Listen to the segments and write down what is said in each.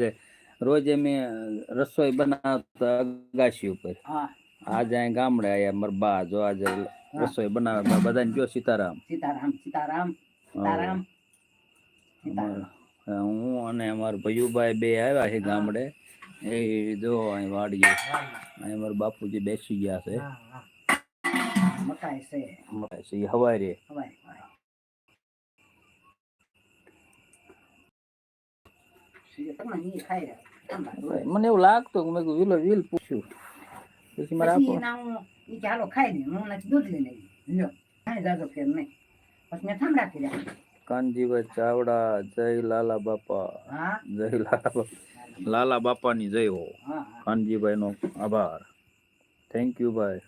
આજે રોજ અમે રસોઈ બનાવતા અગાશી ઉપર. આજે અહીં ગામડે આયા મારા બા જો આજે રસોઈ બનાવે બધાને જો સીતારામ. સીતારામ સીતારામ સીતારામ. હું અને અમારા ભયુભાઈ બે આવ્યા છે ગામડે. એ જો અહીં વાડીએ અહીં મારા બાપુજી બેસી ગયા છે. મકાઈ છે. મકાઈ છે હવારે. હવાય મને એવું લાગતું કે મેં કહ્યું વિલો વિલ પૂછ્યું. પછી મારે આપો. હાલો ખાઈ લે હું નથી દૂધ લઈ લઈ લ્યો કાંઈ જાજો ફેર નહીં. પછી મેં ઠંડા કર્યા કાનજીભાઈ ચાવડા જય લાલા બાપા. જય લાલા બાપા. લાલા બાપાની જય હા. કાનજીભાઈ નો આભાર. થેન્ક યુ ભાઈ.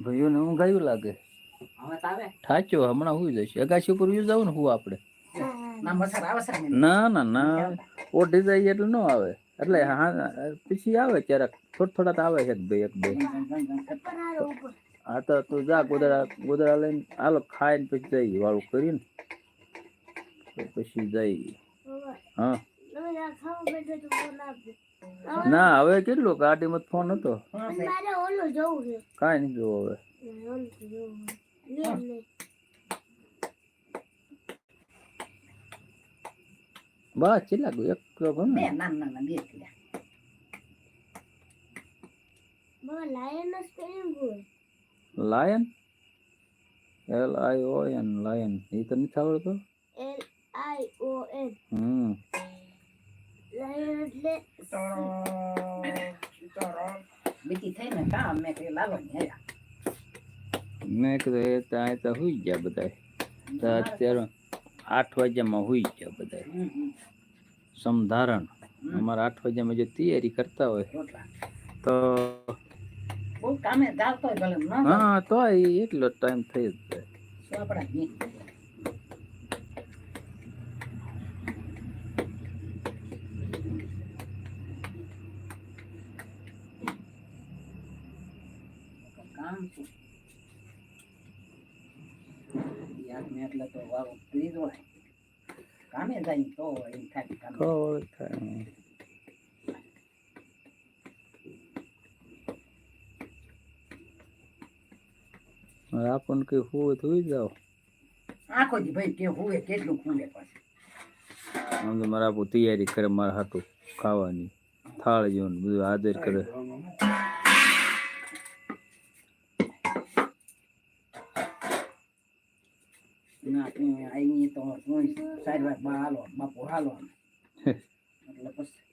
ભાઈઓને હું ગાયું લાગે? થાચ્યો હમણાં હું જશે અગાશી ઉપર યુ જાવ ને હું આપણે ના ને. ના ઓ ઓઢી જાય એટલે ન આવે. એટલે હા પછી આવે ક્યારેક. થોડા થોડા તો આવે છે બે એક બે. હા તો તું જા ગોદરા ગોદરા લઈને હાલો ખાઈને પછી જઈ વાળું કરીને. પછી જઈ. હા. ના હવે કેટલું? ગાડીમાં ફોન હતો. શું છે? મારે ઓલું જવું છે. કાંઈ નહીં જોવો હવે. ઓલું જવું લે લે. બસ કેટલા એક તો બે ગમે. ના ના ના બે કર્યા બાબા લાયન સ્પેલિંગ બોલ lion? L I O N lion. એ તો નથી આવડતો? એલ આઈ ઓ એન હમ. લાયન એટલે બીજી થઈ કામ મેં કઈ લાવો ને મેં કીધું એ ત્યાં તો હુઈ ગયા બધા તો અત્યારે આઠ વાગ્યામાં હુઈ ગયા બધા. સમધારણ. અમારા આઠ વાગ્યામાં જે તૈયારી કરતા હોય તો. હા તો એટલો ટાઈમ થઈ જ જાય તો આપણા ઘી. કામ છે યાદ ને એટલે તો વાવ ફ્રીજ હોય કામે જાય તો એમ થાય કામે થાય હવે આપણને કઈ તો આખો દી ભાઈ કે હુવે કેટલું ખુલે પાછું તો મારા આપણું તૈયારી કરે, મારા હાટું ખાવાની થાળ જેવું બધું આદર કરે na eh, ay ngito sa ba balo mapuralon. Tapos